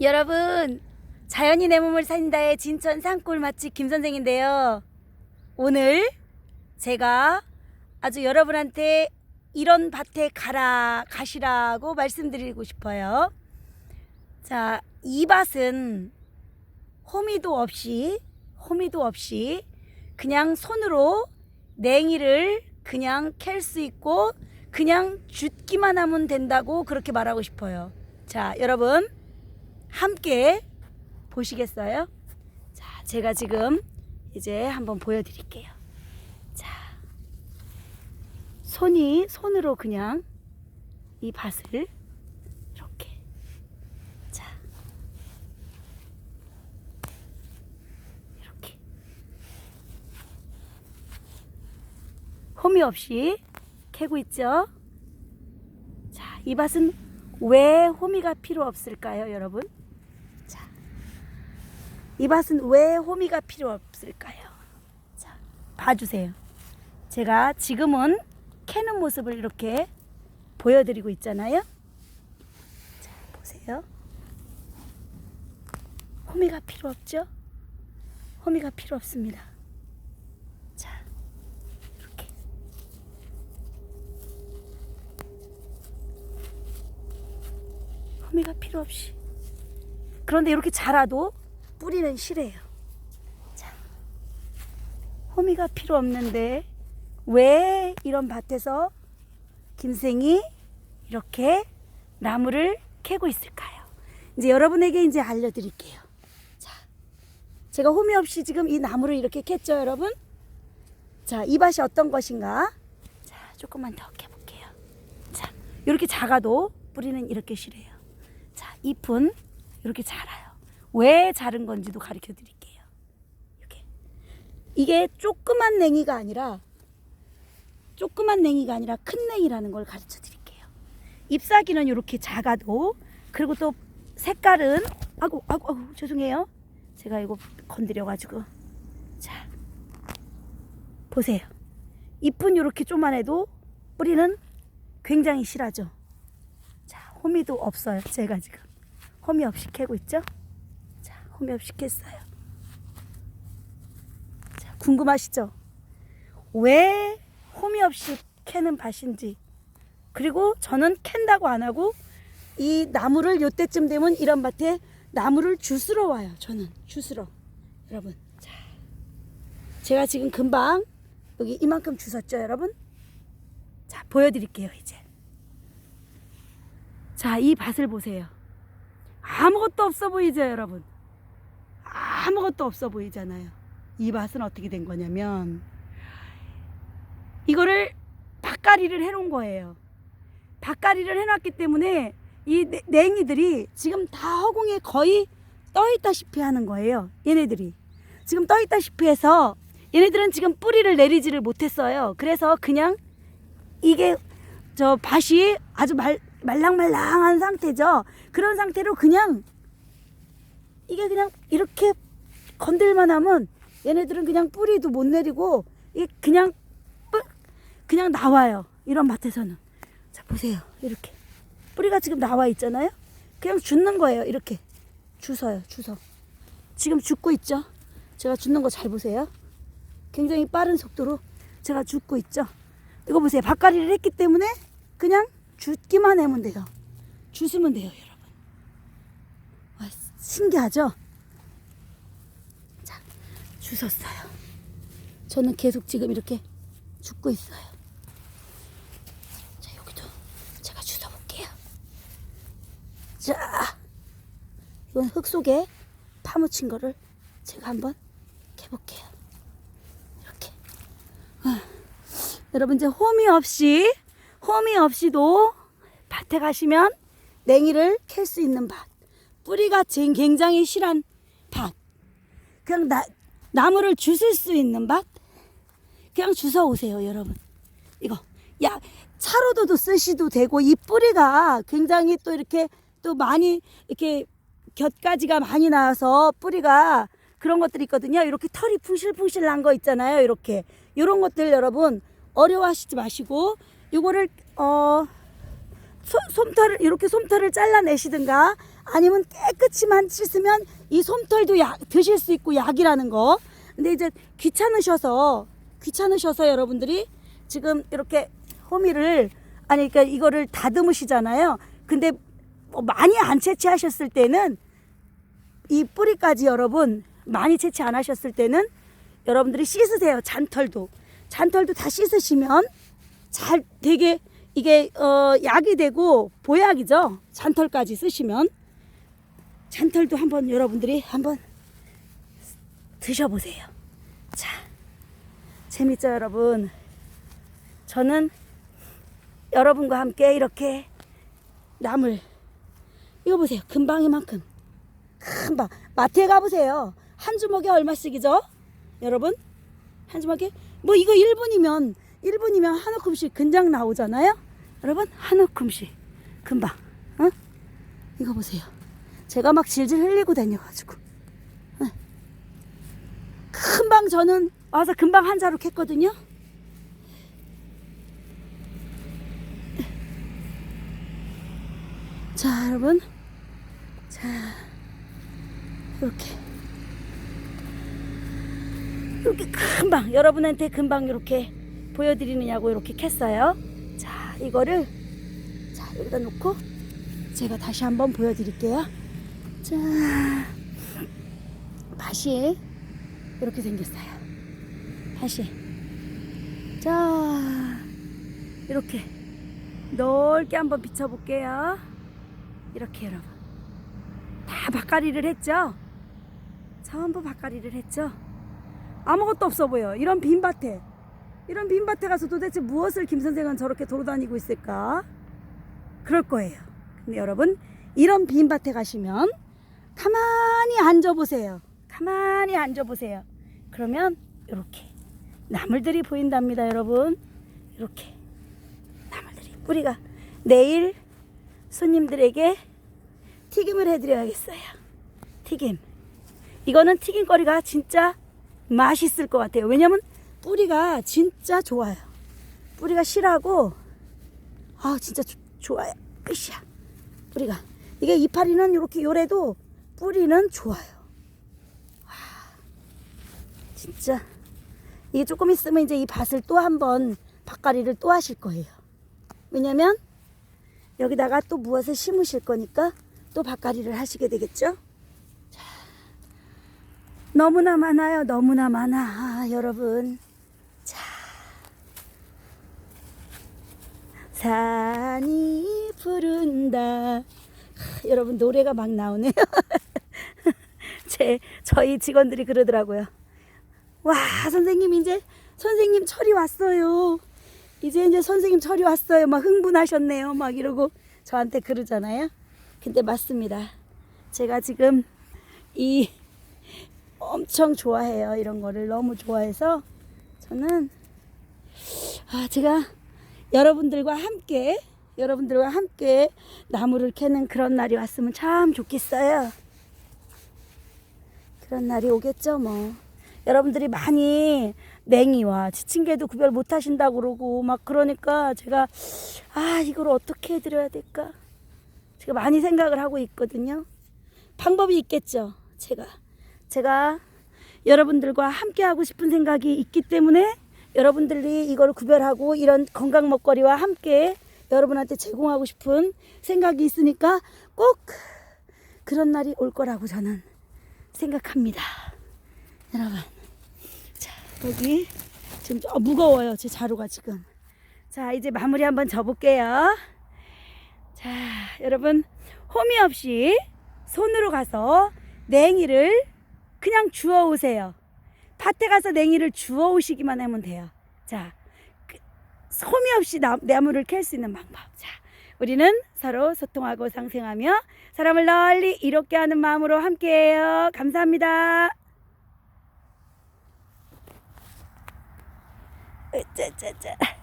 여러분, 자연이 내 몸을 산다의 진천 산골 맛집 김 선생인데요. 오늘 제가 아주 여러분한테 이런 밭에 가라, 가시라고 말씀드리고 싶어요. 자, 이 밭은 호미도 없이, 호미도 없이 그냥 손으로 냉이를 그냥 캘 수 있고 그냥 줍기만 하면 된다고 그렇게 말하고 싶어요. 자, 여러분 함께 보시겠어요? 자, 제가 지금 이제 한번 보여드릴게요. 자, 손이 손으로 그냥 이 밭을 이렇게 자, 이렇게 홈이 없이 캐고 있죠. 자, 이 밭은 왜 호미가 필요 없을까요, 여러분? 자, 이 밭은 왜 호미가 필요 없을까요? 자, 봐주세요. 제가 지금은 캐는 모습을 이렇게 보여드리고 있잖아요. 자, 보세요. 호미가 필요 없죠? 호미가 필요 없습니다. 자, 이렇게. 호미가 필요 없이. 그런데 이렇게 자라도 뿌리는 실해요. 자, 호미가 필요 없는데 왜 이런 밭에서 김생이 이렇게 나무를 캐고 있을까요? 이제 여러분에게 이제 알려드릴게요. 자, 제가 호미 없이 지금 이 나무를 이렇게 캤죠, 여러분? 자, 이 밭이 어떤 것인가? 자, 조금만 더 캐볼게요. 자, 이렇게 작아도 뿌리는 이렇게 실해요. 자, 잎은 이렇게 자라요. 왜 자른 건지도 가르쳐 드릴게요. 이렇게. 이게 조그만 냉이가 아니라 조그만 냉이가 아니라 큰 냉이라는 걸 가르쳐 드릴게요. 잎사귀는 이렇게 작아도 그리고 또 색깔은 아고 아고 아고 죄송해요. 제가 이거 건드려 가지고 자 보세요. 잎은 이렇게 조만해도 뿌리는 굉장히 실하죠. 자, 호미도 없어요. 제가 지금 호미 없이 캐고 있죠. 캤어요. 자, 궁금하시죠? 왜 호미 없이 캐는 밭인지 그리고 저는 캔다고 안 하고 이 나무를 요때쯤 되면 이런 밭에 나무를 주스러 와요. 저는 주스러 여러분. 자, 제가 지금 금방 여기 이만큼 주웠죠, 여러분? 자, 보여드릴게요, 이제. 자, 이 밭을 보세요. 아무것도 없어 보이죠, 여러분? 아무것도 없어 보이잖아요. 이 밭은 어떻게 된 거냐면, 이거를 밭가리를 해놓은 거예요. 밭가리를 해놨기 때문에 이 냉- 냉이들이 지금 다 허공에 거의 떠 있다시피 하는 거예요. 얘네들이. 지금 떠 있다시피 해서 얘네들은 지금 뿌리를 내리지를 못했어요. 그래서 그냥 이게 저 밭이 아주 말, 말랑말랑한 상태죠. 그런 상태로 그냥 이게 그냥 이렇게 건들만 하면 얘네들은 그냥 뿌리도 못 내리고 그냥 뿌, 그냥 나와요. 이런 밭에서는. 자, 보세요. 이렇게. 뿌리가 지금 나와 있잖아요. 그냥 죽는 거예요. 이렇게. 주서요. 주서. 지금 죽고 있죠. 제가 죽는 거 잘 보세요. 굉장히 빠른 속도로 제가 죽고 있죠. 이거 보세요. 밭가리를 했기 때문에 그냥 죽기만 하면 돼요. 주스면 돼요, 여러분. 와, 신기하죠? 자, 주웠어요. 저는 계속 지금 이렇게 죽고 있어요. 자, 여기도 제가 주워 볼게요. 자, 이건 흙 속에 파묻힌 거를 제가 한번 캐볼게요. 이렇게. 아, 여러분 이제 홈이 없이 홈이 없이도 밭에 가시면 냉이를 캘 수 있는 밭. 뿌리가 진- 굉장히 실한 밭. 그냥 나, 나무를 주실 수 있는 밭. 그냥 주워 오세요, 여러분. 이거 야 차로도도 쓰시도 되고 이 뿌리가 굉장히 또 이렇게 또 많이 이렇게 곁가지가 많이 나와서 뿌리가 그런 것들이 있거든요. 이렇게 털이 붕실붕실 난 거 있잖아요. 이렇게 이런 것들 여러분 어려워하시지 마시고 요거를 어 소- 솜털을 이렇게 솜털을 잘라내시든가 아니면 깨끗이만 씻으면 이 솜털도 약 드실 수 있고 약이라는 거. 근데 이제 귀찮으셔서 귀찮으셔서 여러분들이 지금 이렇게 호미를 아니 그러니까 이거를 다듬으시잖아요. 근데 뭐 많이 안 채취하셨을 때는 이 뿌리까지 여러분 많이 채취 안 하셨을 때는 여러분들이 씻으세요. 잔털도 잔털도 다 씻으시면 잘 되게 이게 어 약이 되고 보약이죠. 잔털까지 쓰시면 잔털도 한번 여러분들이 한번 드셔보세요. 자, 재밌죠, 여러분? 저는 여러분과 함께 이렇게 나물 이거 보세요. 금방 이만큼 금방 마트에 가보세요. 한 주먹에 얼마씩이죠? 여러분 한 주먹에 뭐 이거 1분이면 1분이면 한 움큼씩 근장 나오잖아요. 여러분 한 움큼씩 금방 어? 이거 보세요. 제가 막 질질 흘리고 다녀가지고 어. 금방 저는 와서 금방 한 자루 캤거든요. 자 여러분 자 이렇게 이렇게 금방 여러분한테 금방 이렇게 보여드리느냐고 이렇게 캤어요. 자 이거를 자 여기다 놓고 제가 다시 한번 보여드릴게요. 자 밭이 이렇게 생겼어요. 밭이 자 이렇게 넓게 한번 비춰볼게요. 이렇게 여러분 다 밭가리를 했죠. 전부 밭가리를 했죠. 아무것도 없어 보여. 이런 빈 밭에. 이런 빈 밭에 가서 도대체 무엇을 김 선생은 저렇게 돌아다니고 있을까? 그럴 거예요. 근데 여러분, 이런 빈 밭에 가시면 가만히 앉아보세요. 가만히 앉아보세요. 그러면 이렇게 나물들이 보인답니다, 여러분. 이렇게 나물들이. 우리가 내일 손님들에게 튀김을 해드려야겠어요. 튀김. 이거는 튀김거리가 진짜 맛있을 것 같아요. 왜냐면 뿌리가 진짜 좋아요. 뿌리가 실하고 아 진짜 조- 좋아요. 으쌰. 뿌리가 이게 이파리는 이렇게 요래도 뿌리는 좋아요. 와, 진짜 이게 조금 있으면 이제 이 밭을 또 한 번 밭가리를 또 하실 거예요. 왜냐면 여기다가 또 무엇을 심으실 거니까 또 밭가리를 하시게 되겠죠? 너무나 많아요. 너무나 많아. 아, 여러분. 자. 산이 부른다. 하, 여러분 노래가 막 나오네요. 제 저희 직원들이 그러더라고요. 와, 선생님 이제 선생님 철이 왔어요. 이제 이제 선생님 철이 왔어요. 막 흥분하셨네요. 막 이러고 저한테 그러잖아요. 근데 맞습니다. 제가 지금 이 엄청 좋아해요. 이런 거를 너무 좋아해서 저는 아 제가 여러분들과 함께 여러분들과 함께 나무를 캐는 그런 날이 왔으면 참 좋겠어요. 그런 날이 오겠죠, 뭐. 여러분들이 많이 냉이와 지친 개도 구별 못 하신다고 그러고 막 그러니까 제가 아, 이걸 어떻게 해 드려야 될까? 제가 많이 생각을 하고 있거든요. 방법이 있겠죠. 제가 제가 여러분들과 함께 하고 싶은 생각이 있기 때문에 여러분들이 이걸 구별하고 이런 건강 먹거리와 함께 여러분한테 제공하고 싶은 생각이 있으니까 꼭 그런 날이 올 거라고 저는 생각합니다. 여러분. 자, 여기 지금 좀 무거워요. 제 자루가 지금. 자, 이제 마무리 한번 져볼게요. 자, 여러분 홈이 없이 손으로 가서 냉이를 그냥 주워 오세요. 밭에 가서 냉이를 주워 오시기만 하면 돼요. 자, 그, 솜이 없이 나, 나무를 캘 수 있는 방법. 자, 우리는 서로 소통하고 상생하며 사람을 널리 이롭게 하는 마음으로 함께해요. 감사합니다. 으짜짜짜.